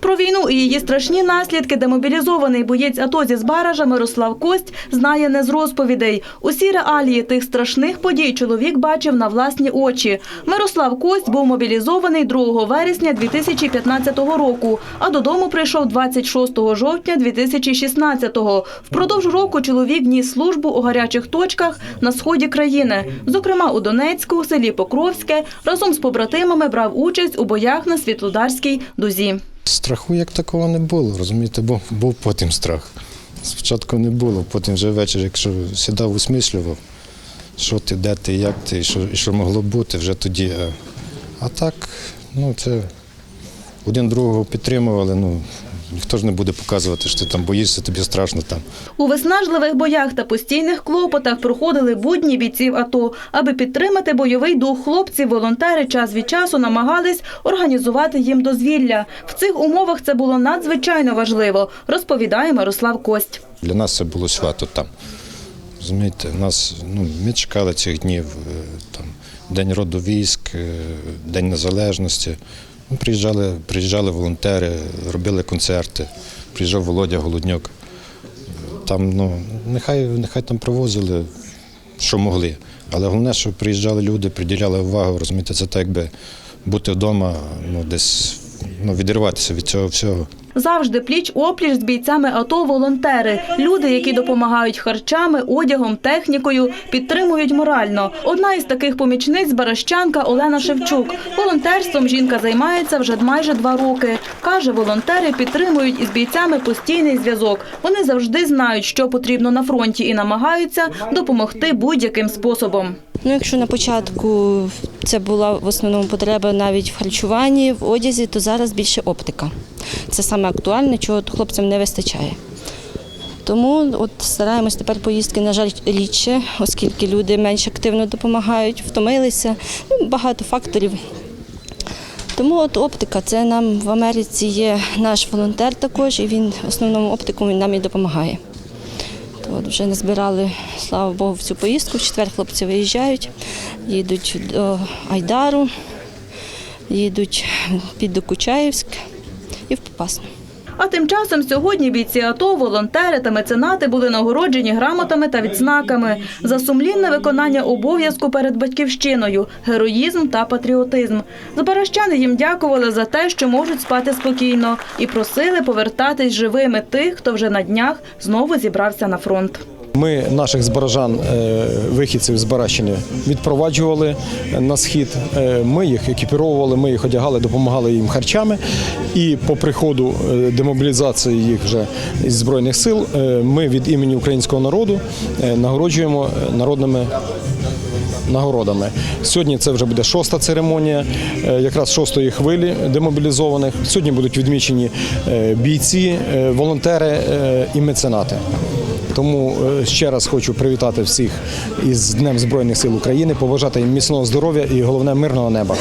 Про війну і її страшні наслідки демобілізований боєць АТО зі Збаража Мирослав Кость знає не з розповідей. Усі реалії тих страшних подій чоловік бачив на власні очі. Мирослав Кость був мобілізований 2 вересня 2015 року, а додому прийшов 26 жовтня 2016-го. Впродовж року чоловік ніс службу у гарячих точках на сході країни, зокрема у Донецьку, селі Покровське, разом з побратимами брав участь у боях на Світлодарській дузі. Страху як такого не було, розумієте, бо був потім страх. Спочатку не було, потім вже ввечері, якщо сідав, усмислював, що ти, де ти, як ти, що, що могло бути, вже тоді. А, а так, ну це один другого підтримували, ну ніхто ж не буде показувати, що ти там боїшся, тобі страшно там. У виснажливих боях та постійних клопотах проходили будні бійців АТО. Аби підтримати бойовий дух хлопців, волонтери час від часу намагались організувати їм дозвілля. В цих умовах це було надзвичайно важливо, розповідає Мирослав Кость. Для нас це було свято там. Розумієте, нас, ну, ми чекали цих днів, е, там, День роду військ, е, День Незалежності. Приїжджали, приїжджали волонтери, робили концерти, приїжджав Володя Голоднюк. Там, ну, нехай, нехай там привозили, що могли. Але головне, щоб приїжджали люди, приділяли увагу, розумієте, це так якби бути вдома, ну, десь ну, відірватися від цього всього. Завжди пліч-опліч з бійцями АТО волонтери. Люди, які допомагають харчами, одягом, технікою, підтримують морально. Одна із таких помічниць – баращанка Олена Шевчук. Волонтерством жінка займається вже майже два роки. Каже, волонтери підтримують із бійцями постійний зв'язок. Вони завжди знають, що потрібно на фронті і намагаються допомогти будь-яким способом. Ну, якщо на початку це була в основному потреба навіть в харчуванні, в одязі, то зараз більше оптика. Це саме актуальне, чого хлопцям не вистачає. Тому от стараємось тепер поїздки, на жаль, рідше, оскільки люди менш активно допомагають, втомилися. Ну, багато факторів. Тому от оптика, це нам в Америці є наш волонтер також, і він в основному оптику нам і допомагає. От вже назбирали, слава Богу, цю поїздку. В четвер хлопці виїжджають, їдуть до Айдару, їдуть під Докучаєвськ і в Попасну. А тим часом сьогодні бійці АТО, волонтери та меценати були нагороджені грамотами та відзнаками за сумлінне виконання обов'язку перед батьківщиною, героїзм та патріотизм. Збаращани їм дякували за те, що можуть спати спокійно, і просили повертатись живими тих, хто вже на днях знову зібрався на фронт. Ми наших збаражан, е, вихідців з Баращини, відпроваджували на схід. Е, Ми їх екіпіровували, ми їх одягали, допомагали їм харчами. І по приходу е, демобілізації їх вже із збройних сил ми від імені українського народу нагороджуємо народними. Нагородами сьогодні це вже буде шоста церемонія, якраз шостої хвилі демобілізованих. Сьогодні будуть відмічені бійці, волонтери і меценати. Тому е, ще раз хочу привітати всіх із Днем Збройних сил України, побажати їм міцного здоров'я і головне мирного неба.